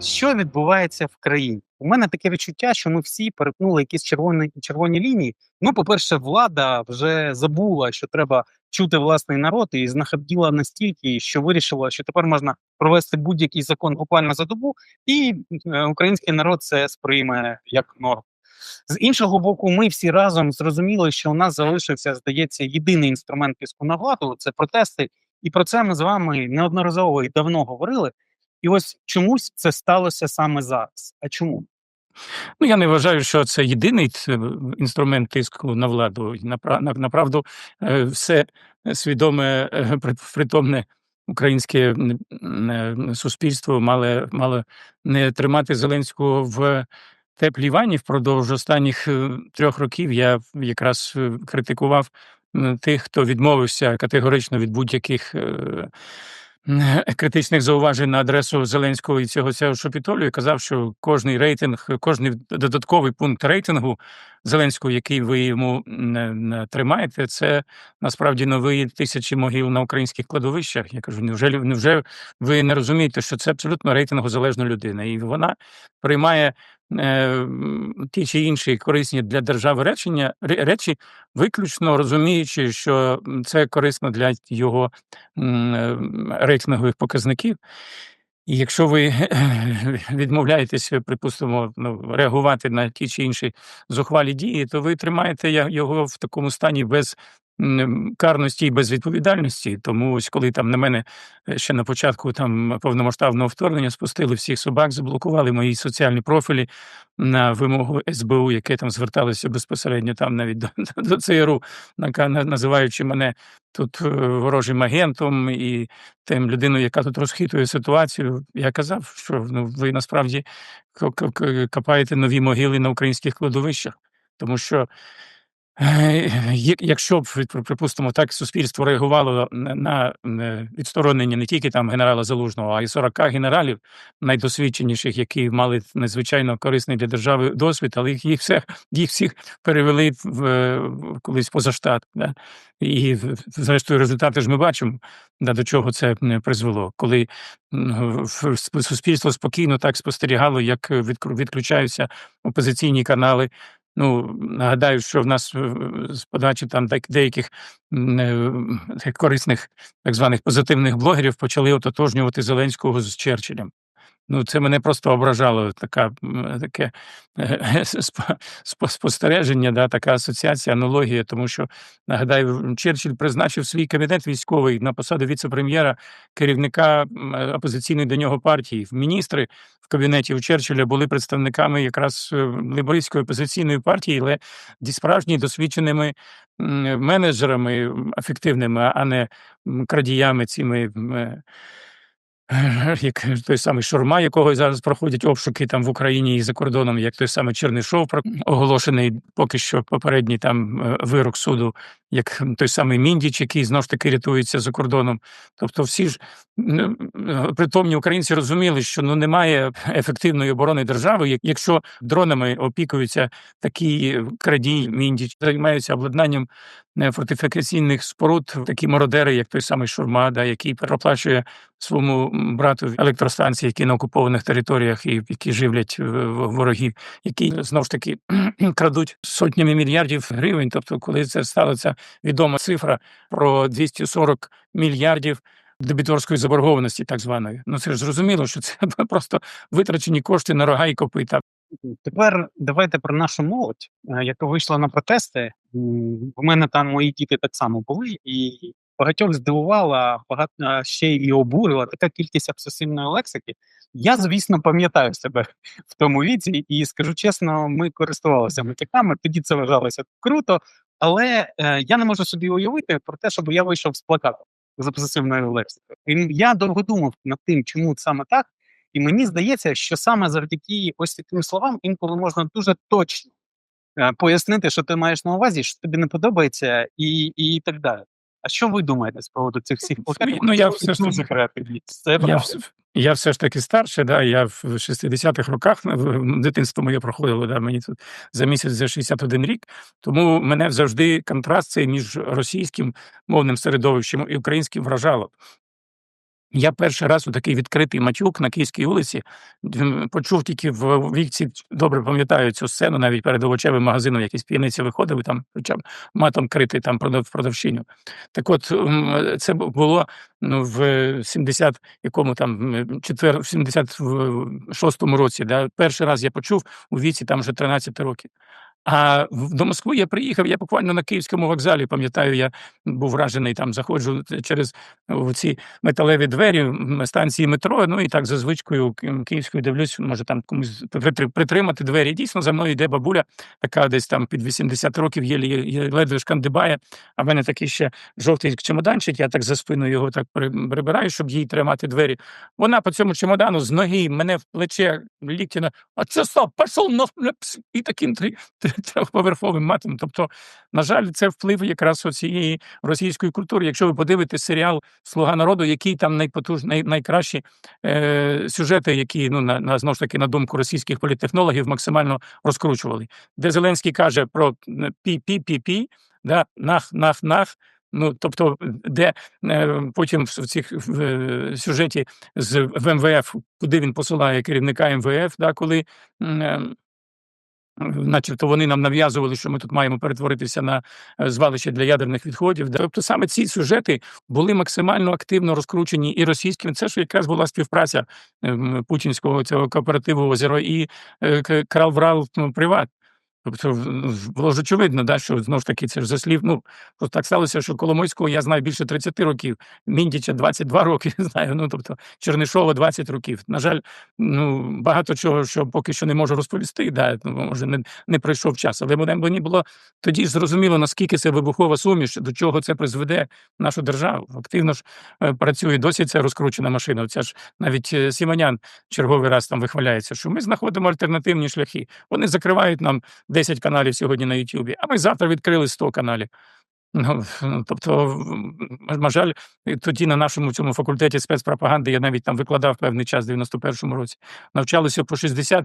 Що відбувається в країні? У мене таке відчуття, що ми всі перетнули якісь червоні червоні лінії. Ну, по-перше, влада вже забула, що треба чути власний народ, і знаходила настільки, що вирішила, що тепер можна провести будь-який закон буквально за добу, і е, український народ це сприйме як норму. З іншого боку, ми всі разом зрозуміли, що у нас залишився, здається, єдиний інструмент тиску на владу це протести. І про це ми з вами неодноразово і давно говорили. І ось чомусь це сталося саме зараз. А чому? Ну, я не вважаю, що це єдиний інструмент тиску на владу. На- Направду, е, все свідоме, е, притомне українське суспільство мало, мало не тримати Зеленського в теплій ванні впродовж останніх е, трьох років. Я якраз е, критикував тих, хто відмовився категорично від будь-яких. Е, критичних зауважень на адресу Зеленського і цього цього шопітолю казав, що кожний рейтинг, кожний додатковий пункт рейтингу Зеленського, який ви йому не, не тримаєте, це насправді нові тисячі могил на українських кладовищах. Я кажу, невже, невже ви не розумієте, що це абсолютно рейтингозалежна людина, і вона приймає е, ті чи інші корисні для держави речення речі, виключно розуміючи, що це корисно для його е, рейтингових показників. І якщо ви відмовляєтеся, припустимо, ну, реагувати на ті чи інші зухвалі дії, то ви тримаєте його в такому стані без карності і безвідповідальності. Тому ось коли там на мене е, ще на початку там повномасштабного вторгнення спустили всіх собак, заблокували мої соціальні профілі на вимогу СБУ, яке там зверталося безпосередньо там навіть до, до ЦРУ, називаючи мене тут е, ворожим агентом і тим людиною, яка тут розхитує ситуацію. Я казав, що ну, ви насправді ко- ко- ко- копаєте нові могили на українських кладовищах, тому що. Е, як- Якщо б при- припустимо так, суспільство реагувало на, відсторонення не тільки там генерала Залужного, а й 40 генералів найдосвідченіших, які мали надзвичайно корисний для держави досвід, але їх, їх всіх їх всіх перевели в, колись поза штат. Да? І зрештою результати ж ми бачимо, да, до чого це призвело, коли суспільство спокійно так спостерігало, як відключаються опозиційні канали. Ну, нагадаю, що в нас е, з подачі там деяких корисних так званих позитивних блогерів почали ототожнювати Зеленського з Черчиллем. Ну, це мене просто ображало, така, таке е, спо- спо- спостереження, да, така асоціація, аналогія, тому що, нагадаю, Черчилль призначив свій кабінет військовий на посаду віце-прем'єра, керівника е, опозиційної до нього партії. Міністри в кабінеті у Черчилля були представниками якраз е, лейбористської опозиційної партії, але справжні досвідченими менеджерами ефективними, а не крадіями цими. як той самий Шурма, якого зараз проходять обшуки там в Україні і за кордоном, як той самий Чернишов, оголошений поки що попередній там е, вирок суду, як той самий Міндіч, який знову ж таки рятується за кордоном. Тобто, всі ж притомні українці розуміли, що ну немає ефективної оборони держави, якщо дронами опікуються такі крадій, Міндіч, займаються обладнанням е, фортифікаційних споруд, такі мародери, як той самий Шурма, да, який проплачує своєму брату електростанції, які на окупованих територіях і які живлять е, ворогів, які знов ж таки крадуть сотнями мільярдів гривень. Тобто, коли це стала ця відома цифра про 240 мільярдів. Дебіторської заборгованості, так званої, ну це ж зрозуміло, що це просто витрачені кошти на рога і копита. Тепер давайте про нашу молодь, е, яка вийшла на протести. У мене там мої діти так само були, і багатьох здивувала, багато ще і обурила така кількість обсесивної лексики. Я, звісно, пам'ятаю себе в тому віці, і скажу чесно, ми користувалися матюками, тоді це вважалося круто, але е, я не можу собі уявити про те, щоб я вийшов з плакатом з позитивною лексикою. І я довго думав над тим, чому саме так. І мені здається, що саме завдяки ось таким словам інколи можна дуже точно е, пояснити, що ти маєш на увазі, що тобі не подобається, і, і так далі. А що ви думаєте з приводу цих всіх плакатів? Ну, я все ж таки, креативні. Це Я, я все ж таки старше, да, я в 60-х роках в- в- дитинство моє проходило, да, мені тут за місяць за 61 рік. Тому мене завжди контраст цей між російським мовним середовищем і українським вражало. Я перший раз у такий відкритий матюк на Київській вулиці почув тільки в вікці, добре пам'ятаю цю сцену, навіть перед овочевим магазином якісь п'яниці виходили, там хоча матом критий там продав продавщиню. Так от це було ну, в 70 якому там четвер, в 76-му році. Да, перший раз я почув у віці там вже 13 років. А до Москви я приїхав, я буквально на київському вокзалі, пам'ятаю, я був вражений там, заходжу через ці металеві двері станції метро. Ну і так за звичкою київською дивлюсь, може там комусь притри- притримати двері. Дійсно, за мною йде бабуля, така десь там під 80 років, єлі, є- ледве шкандибає. А в мене такий ще жовтий чемоданчик, я так за спиною його так прибираю, щоб їй тримати двері. Вона по цьому чемодану з ноги мене в плече ліктіна, а це стоп, пішов на і таким три- трьохповерховим матом. Тобто, на жаль, це вплив якраз цієї російської культури. Якщо ви подивитесь серіал Слуга народу, який там найпотуж, най, найкращі е, сюжети, які ну на, на знову ж таки на думку російських політтехнологів максимально розкручували, де Зеленський каже про пі-пі-пі-пі, да, нах, нах, нах. Ну, тобто, де е, потім в цих в, е, сюжеті з в МВФ, куди він посилає керівника МВФ, да, коли е, начебто вони нам нав'язували, що ми тут маємо перетворитися на е, звалище для ядерних відходів. Тобто саме ці сюжети були максимально активно розкручені і російським. Це ж якраз була співпраця ем, путінського цього кооперативу озеро і е, Кралврал ну, Приват. Тобто було ж очевидно, да, що знову ж таки це ж заслів. Ну просто так сталося, що Коломойського я знаю більше 30 років, Міндіча 22 роки знаю. Ну тобто Чернишова 20 років. На жаль, ну багато чого, що поки що не можу розповісти. Да, ну, може не, не пройшов час, але мені було тоді ж зрозуміло, наскільки це вибухова суміш, до чого це призведе нашу державу. Активно ж е, працює досі ця розкручена машина. Ця ж навіть е, Сімонян черговий раз там вихваляється, що ми знаходимо альтернативні шляхи. Вони закривають нам 10 каналів сьогодні на Ютубі, а ми завтра відкрили 100 каналів. Ну, тобто, на жаль, тоді на нашому цьому факультеті спецпропаганди я навіть там викладав певний час в 91-му році. Навчалося по 60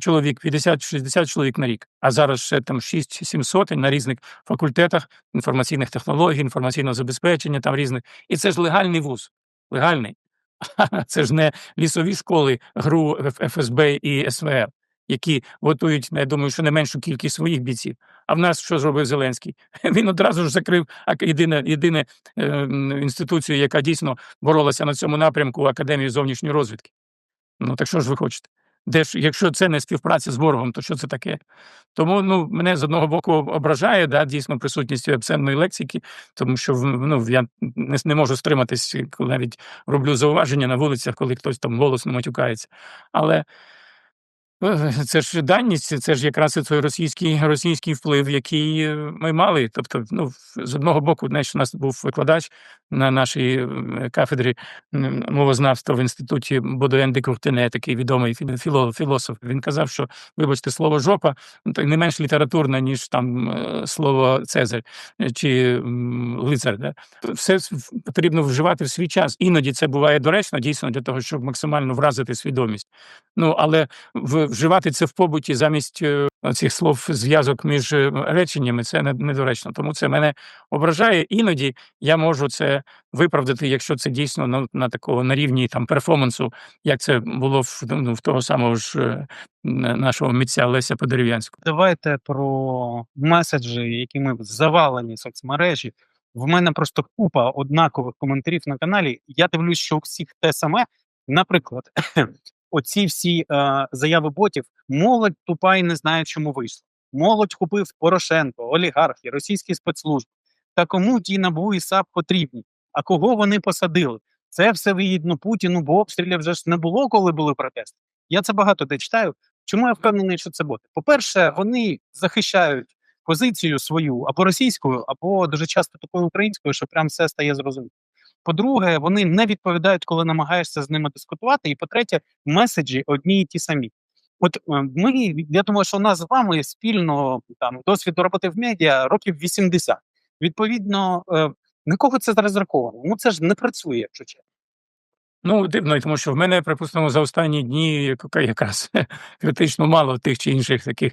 чоловік, 50-60 чоловік на рік. А зараз ще там 6-7 сотень на різних факультетах інформаційних технологій, інформаційного забезпечення, там різних. І це ж легальний вуз. Легальний. Це ж не лісові школи ГРУ, ФСБ і СВР, які готують, я думаю, що не меншу кількість своїх бійців. А в нас що зробив Зеленський? Він одразу ж закрив ак- єдине, е, інституцію, яка дійсно боролася на цьому напрямку Академію зовнішньої розвідки. Ну так що ж ви хочете? Де ж, якщо це не співпраця з ворогом, то що це таке? Тому ну, мене з одного боку ображає да, дійсно присутністю епсенної лексики, тому що ну, я не, не можу стриматись, коли навіть роблю зауваження на вулицях, коли хтось там голосно матюкається. Але е, це ж даність, це ж якраз і той російський, російський вплив, який е, ми мали. Тобто, ну, з одного боку, знаєш, у нас був викладач на нашій кафедрі мовознавства в інституті Бодуен де Куртене, такий відомий фі- філо, філософ. Він казав, що, вибачте, слово жопа ну, не менш літературне, ніж там е, слово Цезарь чи лицар. Да? Все потрібно вживати в свій час. Іноді це буває доречно, дійсно, для того, щоб максимально вразити свідомість. Ну, але в- вживати це в побуті замість е, цих слов зв'язок між е, реченнями це недоречно. Тому це мене ображає. Іноді я можу це виправдати, якщо це дійсно на, на такого на рівні там перформансу, як це було в, ну, в того самого ж е, нашого митця Леся Подерев'янського. Давайте про меседжі, якими завалені соцмережі. В мене просто купа однакових коментарів на каналі. Я дивлюсь, що у всіх те саме. Наприклад, оці всі е, заяви ботів, молодь тупа і не знає, чому вийшло. Молодь купив Порошенко, олігархи, російські спецслужби. Та кому ті НАБУ і САП потрібні? А кого вони посадили? Це все вигідно Путіну, бо обстрілів вже ж не було, коли були протести. Я це багато де читаю. Чому я впевнений, що це боти? По-перше, вони захищають позицію свою або російською, або дуже часто такою українською, що прям все стає зрозуміло. По-друге, вони не відповідають, коли намагаєшся з ними дискутувати. І по-третє, меседжі одні і ті самі. От е, ми, я думаю, що у нас з вами спільно там досвіду роботи в медіа років 80. Відповідно, е, на кого це зарезерковано? Ну це ж не працює, якщо чесно. Ну, дивно, тому що в мене, припустимо, за останні дні якраз критично мало тих чи інших таких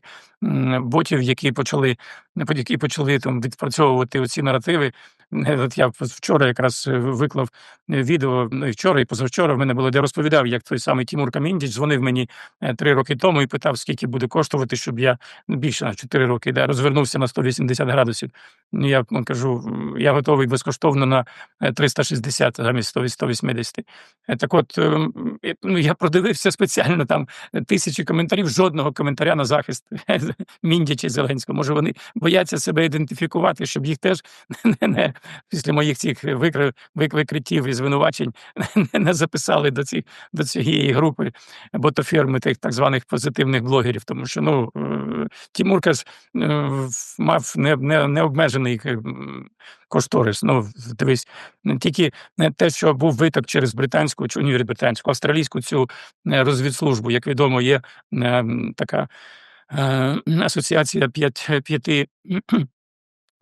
ботів, які почали, які почали там відпрацьовувати оці наративи. Е, От я вчора якраз е, виклав е, відео ну, вчора і позавчора в мене було, де розповідав, як той самий Тімур Каміндіч дзвонив мені три роки тому і питав, скільки буде коштувати, щоб я ну, більше на 4 роки да, розвернувся на 180 градусів. Ну, Я кажу, я готовий безкоштовно на е, 360 замість 100 180. Е, Так от, ну, я продивився спеціально там тисячі коментарів, жодного коментаря на захист Міндіча і Зеленського. Може, вони бояться себе ідентифікувати, щоб їх теж не після моїх цих викри, викриттів і звинувачень не, записали до, ці, до цієї групи ботофірми тих так званих позитивних блогерів. Тому що ну, е, Тімурка ж е, мав не, не, необмежений е, кошторис. Ну, дивись, тільки те, що був виток через британську чи ні, британську, австралійську цю розвідслужбу, як відомо, є така асоціація п'яти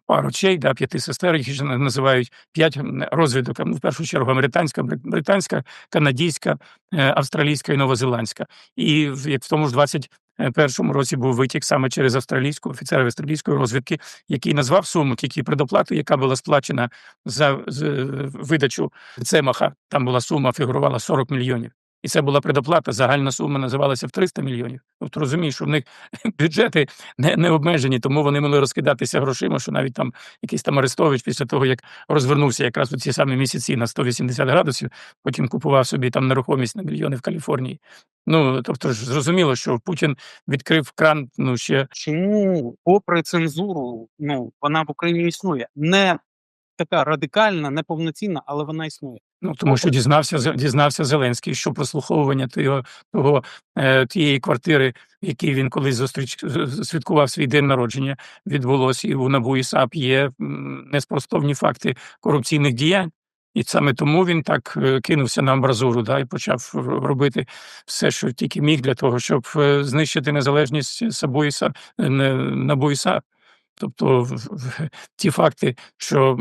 пар очей, да, п'яти сестер, їх ще називають п'ять розвідок. В першу чергу американська, брит- британська, канадійська, е, австралійська і новозеландська. І як в тому ж 21-му році був витік саме через австралійську офіцера австралійської розвідки, який назвав суму тільки предоплату, яка була сплачена за з- е, видачу Цемаха. Там була сума, фігурувала 40 мільйонів. І це була предоплата. Загальна сума називалася в 300 мільйонів. Тобто розумієш, що в них бюджети не, не обмежені, тому вони могли розкидатися грошима, що навіть там якийсь там Арестович після того, як розвернувся якраз у ці самі місяці на 180 градусів, потім купував собі там нерухомість на мільйони в Каліфорнії. Ну тобто ж зрозуміло, що Путін відкрив кран ну ще Чому, попри цензуру, ну вона в Україні існує? Не така радикальна, не повноцінна, але вона існує. Ну, тому що дізнався дізнався Зеленський, що прослуховування того, того е, тієї квартири, в якій він колись зустріч святкував свій день народження, відбулося і у НАБУ і САП є неспростовні факти корупційних діянь. І саме тому він так е, кинувся на амбразуру, да, і почав робити все, що тільки міг для того, щоб е, знищити незалежність САБУ і САП, Тобто ті факти, що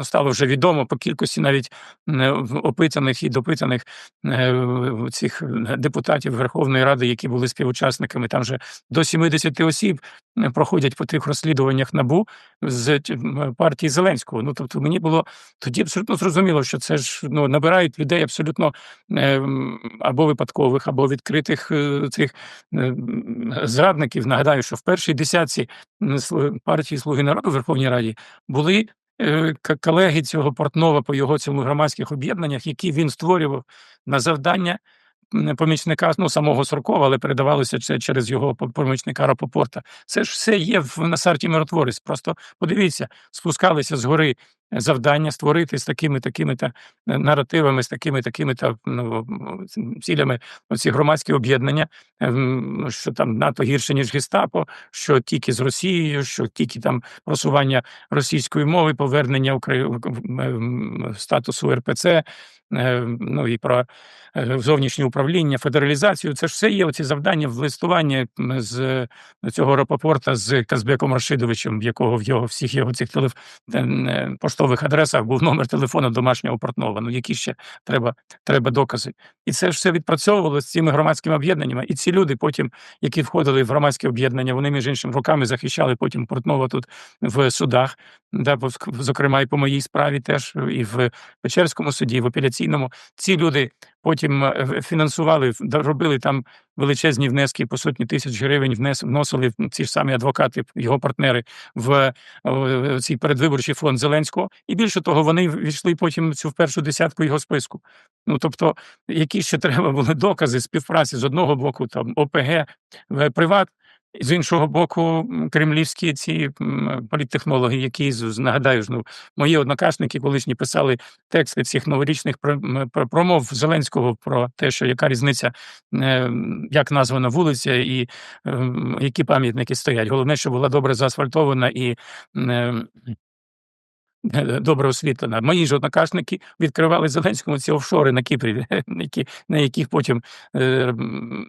е, стало вже відомо по кількості навіть е, опитаних і допитаних е, цих депутатів Верховної Ради, які були співучасниками, там вже до 70 осіб проходять по тих розслідуваннях набу з партії Зеленського. Ну тобто мені було тоді абсолютно зрозуміло, що це ж ну набирають людей абсолютно або випадкових, або відкритих цих зрадників. Нагадаю, що в першій десятці партії Слуги народу в Верховній Раді були е, колеги цього Портнова по його цьому громадських об'єднаннях, які він створював на завдання помічника ну, самого Суркова, але передавалося це через його помічника Рапопорта. Це ж все є в на старті миротворець. Просто подивіться, спускалися з гори завдання створити з такими такими та е, наративами, з такими такими та ну, цілями оці громадські об'єднання, ем, що там НАТО гірше ніж гестапо, що тільки з Росією, що тільки там просування російської мови, повернення Украї... ем, статусу РПЦ, е, ну і про е, зовнішнє управління, федералізацію. Це ж все є оці завдання в листуванні з е, цього Рапопорта з Казбеком Рашидовичем, в якого в його всіх його цих телеф... е, е, поштових адресах був номер телефону домашнього портнова. Ну які ще треба, треба докази. І це ж все відпрацьовувало з цими громадськими об'єднаннями. І ці люди потім, які входили в громадське об'єднання, вони між іншим руками захищали потім Портнова тут в судах, да, зокрема і по моїй справі теж і в Печерському суді, і в апеляційному. Ці люди потім е, фінансували, робили там величезні внески по сотні тисяч гривень, вносили ці ж самі адвокати, його партнери в цей передвиборчий фонд Зеленського. І більше того, вони війшли потім цю в першу десятку його списку. Ну тобто, які ще треба були докази співпраці з одного боку, там ОПГ, приват. З іншого боку, кремлівські ці політтехнологи, які нагадаю, ну, мої однокашники колишні писали тексти цих новорічних про- промов Зеленського про те, що яка різниця, е, як названа вулиця і е, які пам'ятники стоять. Головне, що була добре заасфальтована і добре освітлена. Мої ж однокашники відкривали Зеленському ці офшори на Кіпрі, які, на яких потім е,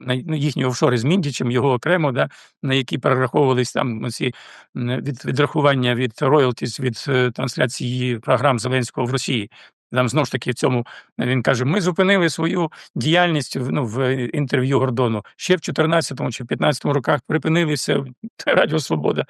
на на їхні офшори з Міндічем, його окремо, да, на які перераховувались там ці від відрахування від роялтіс від е, трансляції програм Зеленського в Росії. Там знову ж таки в цьому він каже: ми зупинили свою діяльність ну, в інтерв'ю Гордону ще в 14-му чи в 15-му роках припинилися. Радіо Свобода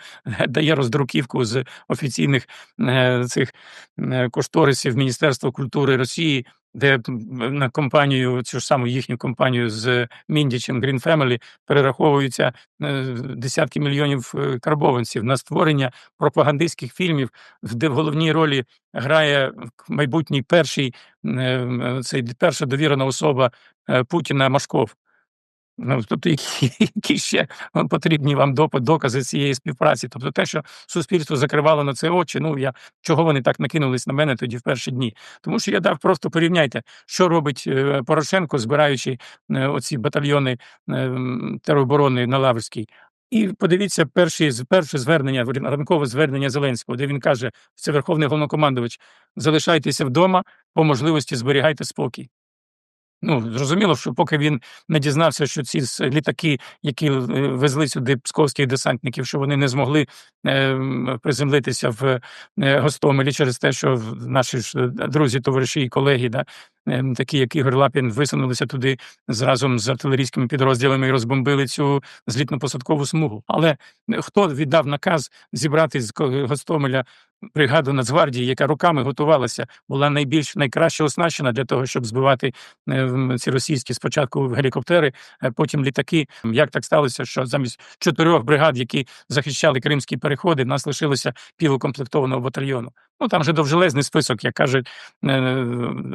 дає роздруківку з офіційних е, цих е, кошторисів Міністерства культури Росії, де на компанію, цю ж саму їхню компанію з Міндічем Green Family перераховуються е, десятки мільйонів е, карбованців на створення пропагандистських фільмів, де в головній ролі грає майбутній перший е, цей перша довірена особа Путіна Машков. Ну, тобто, які, ще потрібні вам докази цієї співпраці? Тобто, те, що суспільство закривало на це очі, ну я чого вони так накинулись на мене тоді в перші дні? Тому що я дав просто порівняйте, що робить е, Порошенко, збираючи е, оці батальйони е, тероборони на Лаврській. І подивіться перші, перше звернення, ранкове звернення Зеленського, де він каже: це Верховний головнокомандувач, залишайтеся вдома, по можливості зберігайте спокій. Ну, зрозуміло, що поки він не дізнався, що ці літаки, які е, везли сюди псковських десантників, що вони не змогли е, приземлитися в е, Гостомелі через те, що наші ж е, друзі, товариші і колеги, да, такі як Ігор Лапін, висунулися туди разом з артилерійськими підрозділами і розбомбили цю злітно-посадкову смугу. Але е, хто віддав наказ зібрати з Гостомеля бригаду Нацгвардії, яка руками готувалася, була найбільш найкраще оснащена для того, щоб збивати е, ці російські спочатку гелікоптери, е, потім літаки. Як так сталося, що замість чотирьох бригад, які захищали кримські переходи, нас лишилося півукомплектованого батальйону. Ну там же довжелезний список, як кажуть е,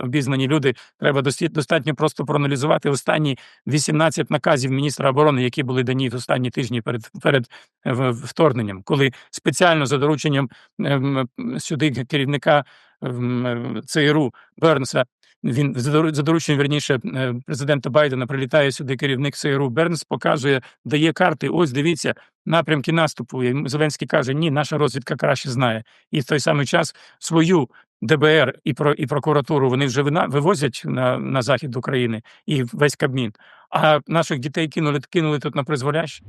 обізнані люди. Треба достатньо просто проаналізувати останні 18 наказів міністра оборони, які були дані останні тижні перед перед е, вторгненням, коли спеціально за дорученням ем, сюди керівника ем, е, ЦРУ Бернса. Він за дору- за дорученням вірніше е, президента Байдена прилітає сюди керівник ЦРУ Бернс, показує, дає карти. Ось дивіться напрямки наступу. Зеленський каже: Ні, наша розвідка краще знає. І в той самий час свою ДБР і про і прокуратуру вони вже вивозять на, на захід України і весь Кабмін. А наших дітей кинули кинули тут на призволяще.